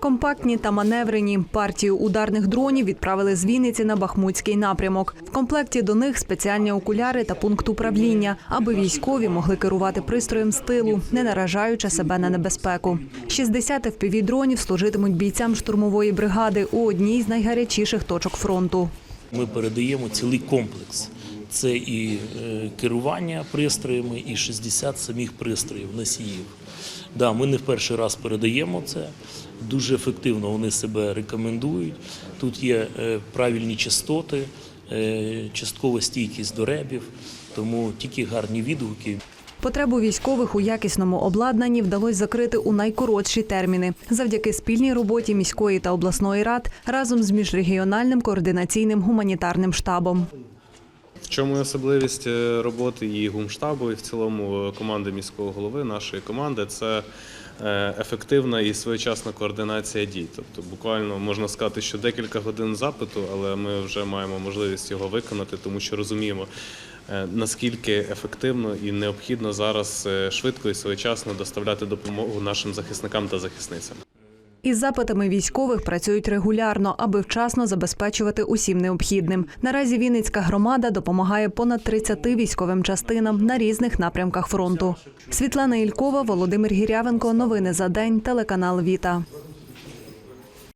Компактні та маневрені партію ударних дронів відправили з Вінниці на Бахмутський напрямок. В комплекті до них спеціальні окуляри та пункт управління, аби військові могли керувати пристроєм з тилу, не наражаючи себе на небезпеку. 60 FPV-дронів служитимуть бійцям штурмової бригади у одній з найгарячіших точок фронту. Ми передаємо цілий комплекс. Це і е, керування пристроями, і 60 самих пристроїв, носіїв. Да, ми не в перший раз передаємо це. Дуже ефективно вони себе рекомендують. Тут є е, правильні частоти, е, часткова стійкість до ребів, тому тільки гарні відгуки. Потребу військових у якісному обладнанні вдалося закрити у найкоротші терміни завдяки спільній роботі міської та обласної рад разом з міжрегіональним координаційним гуманітарним штабом. В чому особливість е, роботи і гумштабу, і в цілому команди міського голови, нашої команди, це ефективна і своєчасна координація дій. Тобто, буквально можна сказати, що декілька годин запиту, але ми вже маємо можливість його виконати, тому що розуміємо, е, наскільки ефективно і необхідно зараз е, швидко і своєчасно доставляти допомогу нашим захисникам та захисницям. Із запитами військових працюють регулярно, аби вчасно забезпечувати усім необхідним. Наразі Вінницька громада допомагає понад 30 військовим частинам на різних напрямках фронту. Світлана Ількова, Володимир Гірявенко. Новини за день. Телеканал Віта.